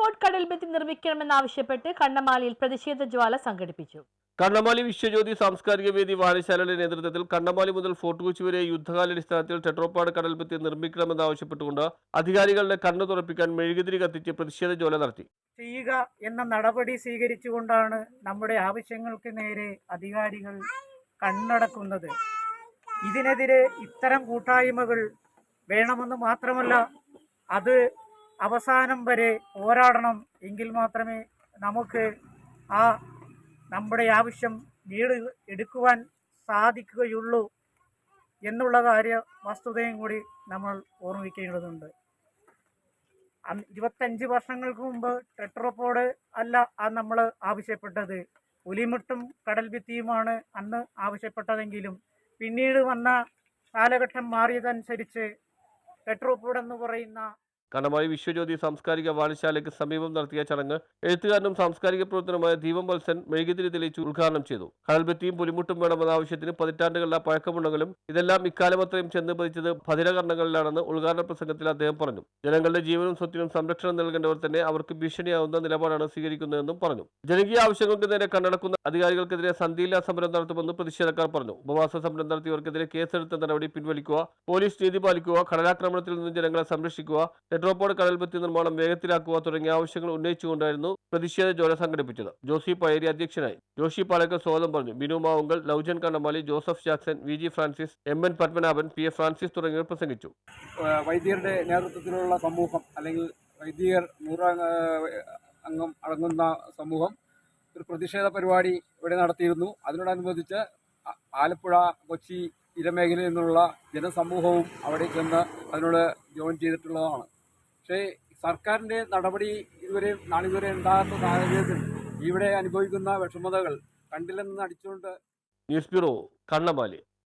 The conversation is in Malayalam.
Tetrapod കടൽഭിത്തി നിർമ്മിക്കണമെന്നാവശ്യപ്പെട്ട് കണ്ണമാലിയിൽ പ്രതിഷേധ ജ്വാല സംഘടിപ്പിച്ചു. കണ്ണമാലി വിശ്വജ്യോതി സാംസ്കാരിക വേദി വായനശാലയുടെ നേതൃത്വത്തിൽ കണ്ണമാലി മുതൽ ഫോർട്ട് കൊച്ചി വരെ യുദ്ധകാലാടിസ്ഥാനത്തിൽ ടെട്രോപ്പാട് കടൽഭിത്തി നിർമ്മിക്കണമെന്നാവശ്യപ്പെട്ടുകൊണ്ട് അധികാരികളുടെ കണ്ണു തുറപ്പിക്കാൻ മെഴുകുതിരി കത്തിച്ച് പ്രതിഷേധ ജ്വാല നടത്തി. ചെയ്യുക എന്ന നടപടി സ്വീകരിച്ചുകൊണ്ടാണ് നമ്മുടെ ആവശ്യങ്ങൾക്ക് നേരെ അധികാരികൾ കണ്ണടക്കുന്നത്. ഇതിനെതിരെ ഇത്തരം കൂട്ടായ്മകൾ വേണമെന്ന് മാത്രമല്ല അത് അവസാനം വരെ പോരാടണം എങ്കിൽ മാത്രമേ നമുക്ക് ആ നമ്മുടെ ആവശ്യം വീട് എടുക്കുവാൻ സാധിക്കുകയുള്ളൂ എന്നുള്ള കാര്യ വസ്തുതയും കൂടി നമ്മൾ ഓർമ്മിക്കേണ്ടതുണ്ട്. ഇരുപത്തഞ്ച് വർഷങ്ങൾക്ക് മുമ്പ് ടെട്രോപോഡ് അല്ല ആ നമ്മൾ ആവശ്യപ്പെട്ടത്. പുലിമുട്ടും കടൽഭിത്തിയുമാണ് അന്ന് ആവശ്യപ്പെട്ടതെങ്കിലും പിന്നീട് വന്ന കാലഘട്ടം മാറിയതനുസരിച്ച് ടെട്രോപോഡ് എന്ന് പറയുന്ന കണ്ണമാലി വിശ്വജ്യോതി സാംസ്കാരിക വാണിശാലയ്ക്ക് സമീപം നടത്തിയ ചടങ്ങ് എഴുത്തുകാരനും സാംസ്കാരിക പ്രവർത്തനമായ ദീപം വത്സൻ മെഴുകുതിരി തെളിയിച്ച് ഉദ്ഘാടനം ചെയ്തു. കടൽഭിത്തിയും പുലിമുട്ടും വേണമെന്ന ആവശ്യത്തിന് പതിറ്റാണ്ടുകളുടെ പഴക്കമുണ്ടെങ്കിലും ഇതെല്ലാം ഇക്കാലമത്രയും ചെന്ന് പതിച്ചത് ഭദ്രകർണങ്ങളിലാണെന്ന് ഉദ്ഘാടന പ്രസംഗത്തിൽ അദ്ദേഹം പറഞ്ഞു. ജനങ്ങളുടെ ജീവനും സ്വത്തിനും സംരക്ഷണം നൽകേണ്ടവർ തന്നെ അവർക്ക് ഭീഷണിയാവുന്ന നിലപാടാണ് സ്വീകരിക്കുന്നതെന്നും പറഞ്ഞു. ജനകീയ ആവശ്യങ്ങൾക്ക് നേരെ കണ്ണടക്കുന്ന അധികാരികൾക്കെതിരെ സന്ധിയില്ലാ സമരം നടത്തുമെന്ന് പ്രതിഷേധക്കാർ പറഞ്ഞു. ഉപവാസ സമരം നടത്തിയവർക്കെതിരെ കേസെടുത്ത നടപടി പിൻവലിക്കുക പോലീസ് നീതി പാലിക്കുക കടലാക്രമണത്തിൽ നിന്ന് ജനങ്ങളെ സംരക്ഷിക്കുക ടെട്രോപോഡ് കടൽഭിത്തി നിർമ്മാണം വേഗത്തിലാക്കുക തുടങ്ങിയ ആവശ്യങ്ങൾ ഉന്നയിച്ചുകൊണ്ടായിരുന്നു പ്രതിഷേധ ജോല സംഘടിപ്പിച്ചത്. ജോസി പയരി അധ്യക്ഷനായി. ജോഷി പാലക്കൽ സ്വാഗതം പറഞ്ഞു. Binu Mavunkal Laujan Kannamali Joseph Jackson V G Francis M N Padmanabhan P A Francis തുടങ്ങിയവർ പ്രസംഗിച്ചു. വൈദ്യരുടെ നേതൃത്വത്തിലുള്ള സമൂഹം അല്ലെങ്കിൽ വൈദ്യർ നൂറ അംഗം അടങ്ങുന്ന സമൂഹം ഒരു പ്രതിഷേധ പരിപാടി ഇവിടെ നടത്തിയിരുന്നു. അതിനോടനുബന്ധിച്ച് ആലപ്പുഴ കൊച്ചി തീരമേഖലയിൽ നിന്നുള്ള ജനസമൂഹവും അവിടെ ചെന്ന് അതിനോട് ജോയിൻ ചെയ്തിട്ടുള്ളതാണ്. പക്ഷേ സർക്കാരിന്റെ നടപടി ഇതുവരെ നാളിതുവരെ ഉണ്ടാകാത്ത സാഹചര്യത്തിൽ ഇവിടെ അനുഭവിക്കുന്ന വിഷമതകൾ കണ്ടില്ലെന്ന് അടിച്ചുകൊണ്ട് ന്യൂസ് ബ്യൂറോ കണ്ണമാലി